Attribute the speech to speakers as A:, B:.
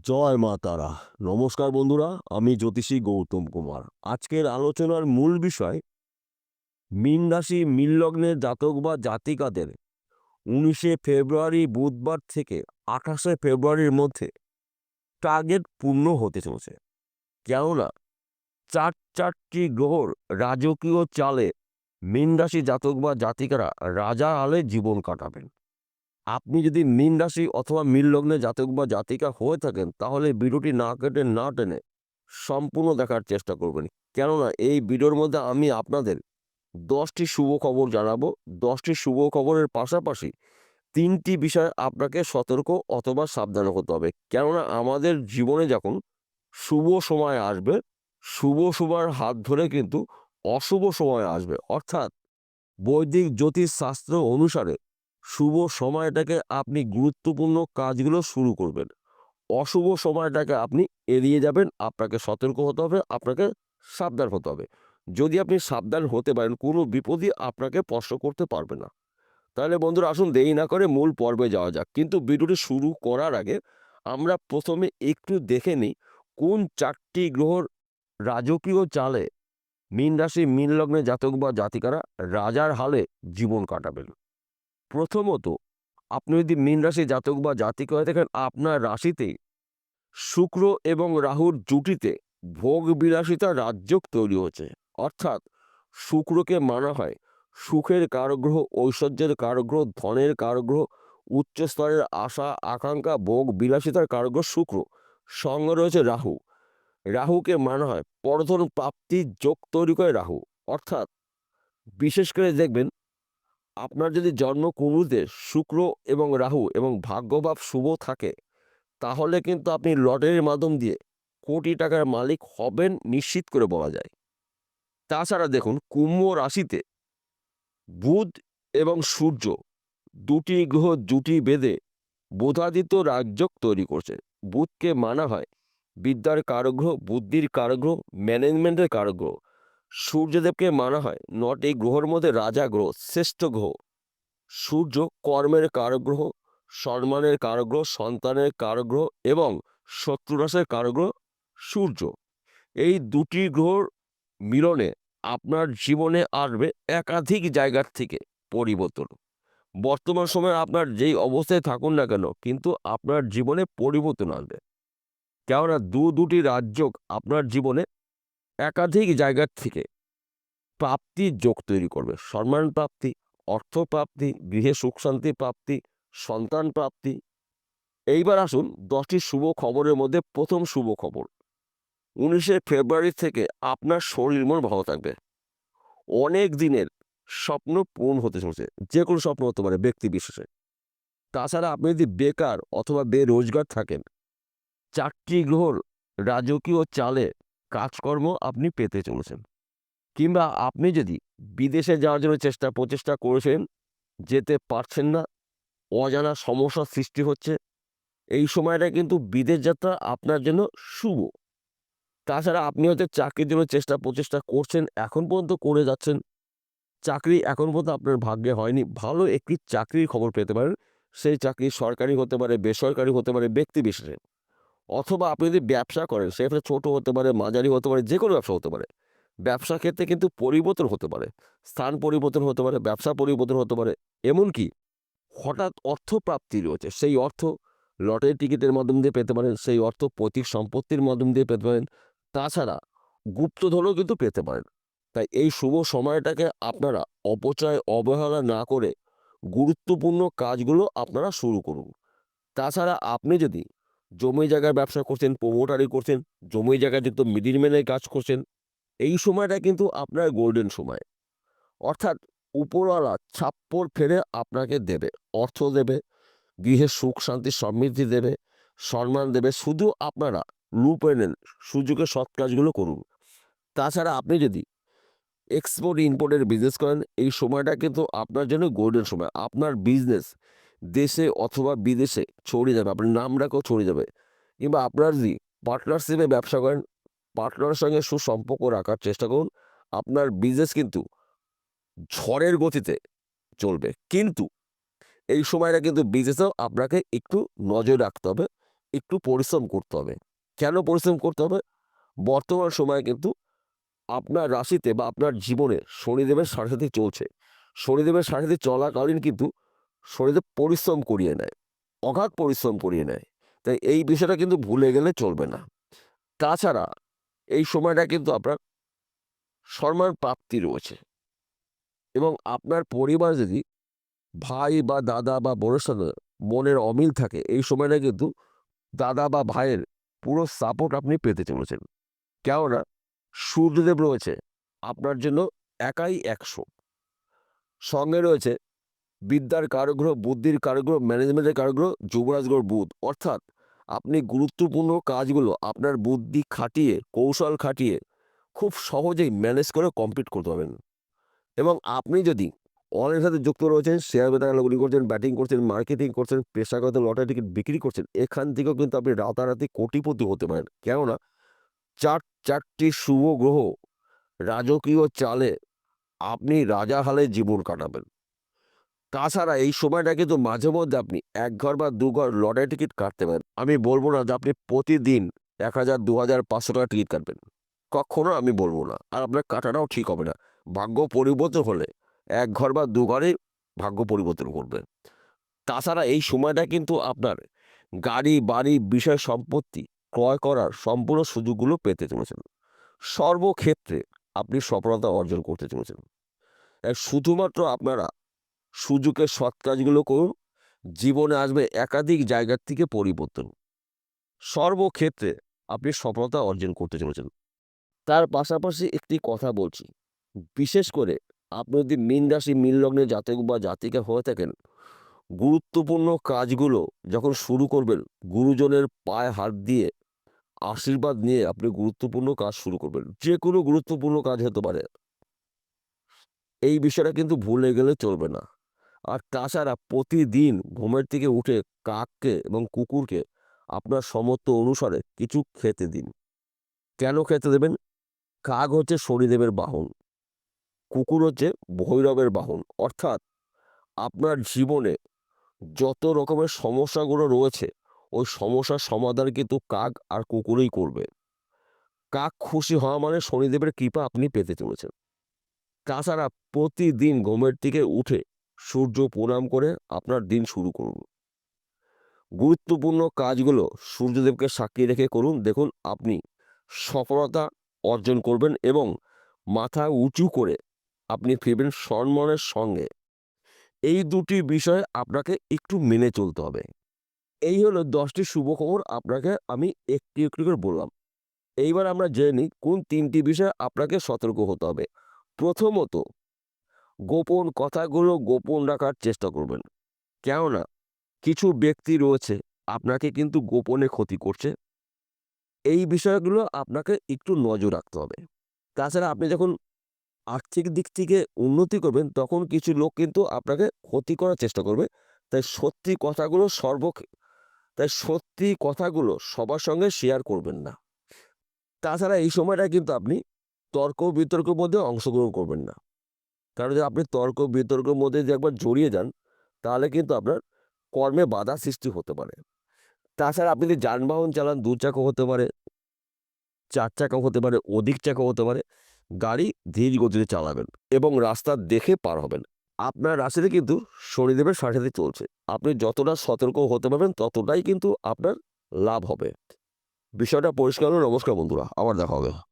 A: জয় মা তারা। নমস্কার বন্ধুরা, আমি জ্যোতিষী গৌতম কুমার। আজকের আলোচনার মূল বিষয়, মীন রাশি, মীন লগ্নের জাতক বা জাতিকাদের উনিশে ফেব্রুয়ারি বুধবার থেকে আঠাশে ফেব্রুয়ারির মধ্যে টার্গেট পূর্ণ হতে চলেছে। কেননা, চার চারটি গ্রহর রাজকীয় চালে মীন রাশি জাতক বা জাতিকারা রাজা আলে জীবন কাটাবেন। আপনি যদি মীন রাশি অথবা মীন লগ্নে জাতক বা জাতিকা হয়ে থাকেন, তাহলে ভিডিওটি না কেটে, না টেনে সম্পূর্ণ দেখার চেষ্টা করবেন। কেননা এই ভিডিওর মধ্যে আমি আপনাদের দশটি শুভ খবর জানাব। দশটি শুভ খবরের পাশাপাশি তিনটি বিষয় আপনাকে সতর্ক অথবা সাবধান হতে হবে। কেননা আমাদের জীবনে যখন শুভ সময় আসবে, শুভ সময়ের হাত ধরে কিন্তু অশুভ সময় আসবে। অর্থাৎ বৈদিক জ্যোতিষ শাস্ত্র অনুসারে শুভ সময়টাকে আপনি গুরুত্বপূর্ণ কাজগুলো শুরু করবেন। অশুভ সময়টাকে আপনি এড়িয়ে যাবেন, আপনাকে সতর্ক হতে হবে, আপনাকে সাবধান হতে হবে। যদি আপনি সাবধান হতে পারেন, কোনো বিপদই আপনাকে স্পর্শ করতে পারবে না। তাহলে বন্ধুরা, আসুন দেরি না করে মূল পর্বে যাওয়া যাক। কিন্তু ভিডিওটি শুরু করার আগে আমরা প্রথমে একটু দেখে নিই, কোন চারটি গ্রহর রাজকীয় চালে মীন রাশি, মীন লগ্নে জাতক বা জাতিকারা রাজার হালে জীবন কাটাবেন। প্রথমত, আপনি যদি মীন রাশি জাতক বা জাতিক হয়ে থাকেন, আপনার রাশিতে শুক্র এবং রাহুর জুটিতে ভোগ বিলাসিতা রাজ্যক তৈরি হচ্ছে। অর্থাৎ শুক্রকে মানা হয়। সুখের কারগ্রহ, ঐশ্বর্যের কারগ্রহ, ধনের কারগ্রহ উচ্চ স্তরের আশা, আকাঙ্ক্ষা, ভোগ বিলাসিতার কারগ্রহ শুক্র। সঙ্গে রয়েছে রাহু। রাহুকে মানা হয়। পরধন প্রাপ্তির যোগ তৈরি করে রাহু। অর্থাৎ বিশেষ করে দেখবেন আপনার যদি জন্ম কুণ্ডুতে শুক্র এবং রাহু এবং ভাগ্যভাব শুভ থাকে, তাহলে কিন্তু আপনি লটারির মাধ্যম দিয়ে কোটি টাকার মালিক হবেন নিশ্চিত করে বলা যায়। তাছাড়া দেখুন, কুম্ভ রাশিতে বুধ এবং সূর্য দুটি গ্রহ জুটি বেঁধে বোধাদিত রাজ্যক তৈরি করছে। বুধকে মানা হয় বিদ্যার কারগ্রহ, বুদ্ধির কারগ্রহ, ম্যানেজমেন্টের কারগ্রহ। সূর্যদেবকে মানা হয় নটি গ্রহর মধ্যে রাজা গ্রহ, শ্রেষ্ঠ গ্রহ। সূর্য কর্মের কারগ্রহ, সম্মানের কারগ্রহ, সন্তানের কারগ্রহ এবং শত্রুরাসের কারগ্রহ সূর্য। এই দুটি গ্রহর মিলনে আপনার জীবনে আসবে একাধিক জায়গার থেকে পরিবর্তন। বর্তমান সময়ে আপনার যেই অবস্থায় থাকুন না কেন, কিন্তু আপনার জীবনে পরিবর্তন আসবে। কেননা দু দুটি রাজ্য আপনার জীবনে একাধিক জায়গার থেকে প্রাপ্তির যোগ তৈরি করবে। সম্মান প্রাপ্তি, অর্থ প্রাপ্তি, গৃহে সুখ শান্তি প্রাপ্তি, সন্তান প্রাপ্তি। এইবার আসুন দশটি শুভ খবরের মধ্যে প্রথম শুভ খবর। উনিশে ফেব্রুয়ারি থেকে আপনার শরীর মন ভালো থাকবে। অনেক দিনের স্বপ্ন পূরণ হতে চলেছে, যে কোনো স্বপ্ন হতে পারে ব্যক্তি বিশেষে। তাছাড়া আপনি যদি বেকার অথবা বেরোজগার থাকেন চারটি গ্রহর রাজকীয় চালে কাজকর্ম আপনি পেতে চলেছেন। কিংবা আপনি যদি বিদেশে যাওয়ার জন্য চেষ্টা, প্রচেষ্টা করেছেন, যেতে পারছেন না, অজানা সমস্যার সৃষ্টি হচ্ছে, এই সময়টা কিন্তু বিদেশ যাত্রা আপনার জন্য শুভ। তাছাড়া আপনি হয়তো চাকরির জন্য চেষ্টা, প্রচেষ্টা করছেন, এখন পর্যন্ত করে যাচ্ছেন। চাকরি এখন পর্যন্ত আপনার ভাগ্যে হয়নি। ভালো একটি চাকরির খবর পেতে পারেন। সেই চাকরি সরকারি হতে পারে, বেসরকারি হতে পারে, ব্যক্তি বিশেষে। অথবা আপনি যদি ব্যবসা করেন সেটা ছোট হতে পারে, মাঝারি হতে পারে, যে কোনো ব্যবসা হতে পারে। ব্যবসা ক্ষেত্রে কিন্তু পরিবর্তন হতে পারে, স্থান পরিবর্তন হতে পারে, ব্যবসা পরিবর্তন হতে পারে। এমনকি হঠাৎ অর্থ প্রাপ্তি রয়েছে, সেই অর্থ লটারি টিকিটের মাধ্যম দিয়ে পেতে পারেন, সেই অর্থ পৈতৃক সম্পত্তির মাধ্যম দিয়ে পেতে পারেন। তাছাড়া গুপ্তধনও কিন্তু পেতে পারেন। তাই এই শুভ সময়টাকে আপনারা অপচয়, অবহেলা না করে গুরুত্বপূর্ণ কাজগুলো আপনারা শুরু করুন। তাছাড়া আপনি যদি জমি জায়গায় ব্যবসা করছেন প্রোমোটারি করছেন, জমি জায়গায় যুক্ত মিডিলম্যানের কাজ করছেন, এই সময়টা কিন্তু আপনার গোল্ডেন সময়। অর্থাৎ উপরওয়ালা ছাপ্পর ফেরে আপনাকে দেবে, অর্থ দেবে, গৃহে সুখ, শান্তি, সমৃদ্ধি দেবে, সম্মান দেবে, শুধু আপনারা লুপে নেন, সুযোগে সৎ কাজগুলো করুন। তাছাড়া আপনি যদি এক্সপোর্ট ইম্পোর্টের বিজনেস করেন, এই সময়টা কিন্তু আপনার জন্য গোল্ডেন সময়। আপনার বিজনেস দেশে অথবা বিদেশে ছড়িয়ে যাবে, আপনার নাম রাখও ছড়িয়ে যাবে। কিংবা আপনার যদি পার্টনারশিপে ব্যবসা করেন পার্টনারের সঙ্গে সুসম্পর্ক রাখার চেষ্টা করুন, আপনার বিজনেস কিন্তু ঝড়ের গতিতে চলবে। কিন্তু এই সময়টা কিন্তু বিজনেসেও আপনাকে একটু নজর রাখতে হবে, একটু পরিশ্রম করতে হবে। কেন পরিশ্রম করতে হবে? বর্তমান সময়ে কিন্তু আপনার রাশিতে বা আপনার জীবনে শনিদেবের সাথে চলছে। শনিদেবের সাথে চলাকালীন কিন্তু শনিদেব পরিশ্রম করিয়ে নেয়, অগাধ পরিশ্রম করিয়ে নেয়। তাই এই বিষয়টা কিন্তু ভুলে গেলে চলবে না। তাছাড়া এই সময়টা কিন্তু আপনার সম্মান প্রাপ্তি রয়েছে। এবং আপনার পরিবার যদি ভাই বা দাদা বা বোনের সাথে মনের অমিল থাকে, এই সময়টা কিন্তু দাদা বা ভাইয়ের পুরো সাপোর্ট আপনি পেতে চলেছেন। কেননা সূর্যদেব রয়েছে, আপনার জন্য একাই একশো। সঙ্গে রয়েছে বিদ্যার কারগ্রহ, বুদ্ধির কারগ্রহ ম্যানেজমেন্টের কারগ্রহ, যুবরাজ গ্রহ বুধ। অর্থাৎ আপনি গুরুত্বপূর্ণ কাজগুলো আপনার বুদ্ধি খাটিয়ে, কৌশল খাটিয়ে খুব সহজেই ম্যানেজ করে কমপ্লিট করতে পারবেন। এবং আপনি যদি অনেকের সাথে যুক্ত রয়েছেন শেয়ার বেতার বাজারগুলি করছেন ব্যাটিং করছেন মার্কেটিং করছেন, পেশাগত লটারি টিকিট বিক্রি করছেন, এখান থেকেও কিন্তু আপনি রাতারাতি কোটিপতি হতে পারেন। কেননা চার, চারটি শুভ গ্রহ রাজকীয় চালে আপনি রাজা হালে জীবন কাটাবেন। তাছাড়া এই সময়টা কিন্তু মাঝে মধ্যে আপনি এক ঘর বা দু ঘর লটারি টিকিট কাটতে পারেন। আমি বলব না যে আপনি প্রতিদিন এক হাজার, দু হাজার, পাঁচশো টাকা টিকিট কাটবেন। কখনো আমি বলব না। আর আপনার কাটাটাও ঠিক হবে না। ভাগ্য পরিবর্তন হলে এক ঘর বা দু ঘরে ভাগ্য পরিবর্তন করবে তাছাড়া এই সময়টা কিন্তু আপনার গাড়ি, বাড়ি, বিষয় সম্পত্তি ক্রয় করার সম্পূর্ণ সুযোগগুলো পেতে চলেছেন। সর্বক্ষেত্রে আপনি সফলতা অর্জন করতে চলেছেন। শুধুমাত্র আপনারা সুযোগের সৎ কাজগুলো করুন জীবনে আসবে একাধিক জায়গার থেকে পরিবর্তন। সর্বক্ষেত্রে আপনি সফলতা অর্জন করতে চলেছেন। তার পাশাপাশি একটি কথা বলছি। বিশেষ করে আপনি যদি মীন রাশি, মীন লগ্নে জাতক বা জাতিকা হয়ে থাকেন, গুরুত্বপূর্ণ কাজগুলো যখন শুরু করবেন, গুরুজনের পায়ে হাত দিয়ে আশীর্বাদ নিয়ে আপনি গুরুত্বপূর্ণ কাজ শুরু করবেন। যে কোনো গুরুত্বপূর্ণ কাজ হতে পারে। এই বিষয়টা কিন্তু ভুলে গেলে চলবে না। আর তাছাড়া প্রতিদিন ঘুমের থেকে উঠে কাককে এবং কুকুরকে আপনার সমর্থ অনুসারে কিছু খেতে দিন। কেন খেতে দেবেন? কাক হচ্ছে শনিদেবের বাহন, কুকুর হচ্ছে ভৈরবের বাহন। অর্থাৎ আপনার জীবনে যত রকমের সমস্যাগুলো রয়েছে, ওই সমস্যার সমাধান কিন্তু কাক আর কুকুরেই করবে। কাক খুশি হওয়া মানে শনিদেবের কৃপা আপনি পেতে চলেছেন। তাছাড়া প্রতিদিন ঘুমের থেকে উঠে সূর্য প্রণাম করে আপনার দিন শুরু করুন। গুরুত্বপূর্ণ কাজগুলো সূর্যদেবকে সাক্ষী রেখে করুন। দেখুন, আপনি সফলতা অর্জন করবেন এবং মাথা উঁচু করে আপনি ফিরবেন সম্মানের সঙ্গে। এই দুটি বিষয় আপনাকে একটু মেনে চলতে হবে। এই হলো দশটি শুভ খবর আপনাকে আমি একটি একটু করে বললাম। এইবার আমরা জেনে নিই কোন তিনটি বিষয়ে আপনাকে সতর্ক হতে হবে। প্রথমত গোপন কথাগুলো গোপন রাখার চেষ্টা করবেন। কেননা, কিছু ব্যক্তি রয়েছে, আপনাকে কিন্তু গোপনে ক্ষতি করছে। এই বিষয়গুলো আপনাকে একটু নজর রাখতে হবে। তাছাড়া আপনি যখন আর্থিক দিক থেকে উন্নতি করবেন, তখন কিছু লোক কিন্তু আপনাকে ক্ষতি করার চেষ্টা করবে। তাই সত্যি কথাগুলো সর্ব তাই সত্যি কথাগুলো সবার সঙ্গে শেয়ার করবেন না। তাছাড়া এই সময়টা কিন্তু আপনি তর্ক বিতর্কের মধ্যে অংশগ্রহণ করবেন না। কারণ যদি আপনি তর্ক বিতর্কের মধ্যে যদি একবার জড়িয়ে যান, তাহলে কিন্তু আপনার কর্মে বাধা সৃষ্টি হতে পারে। তাছাড়া আপনি যদি যানবাহন চালান, দু চাকা হতে পারে, চার চাকা হতে পারে, অধিক চাকা হতে পারে, গাড়ি ধীর গতিতে চালাবেন এবং রাস্তা দেখে পার হবেন। আপনার রাস্তাতে কিন্তু শনিদেবের সাথে চলছে। আপনি যতটা সতর্ক হতে পারবেন, ততটাই কিন্তু আপনার লাভ হবে। বিষয়টা পরিষ্কার নমস্কার বন্ধুরা, আবার দেখা হবে।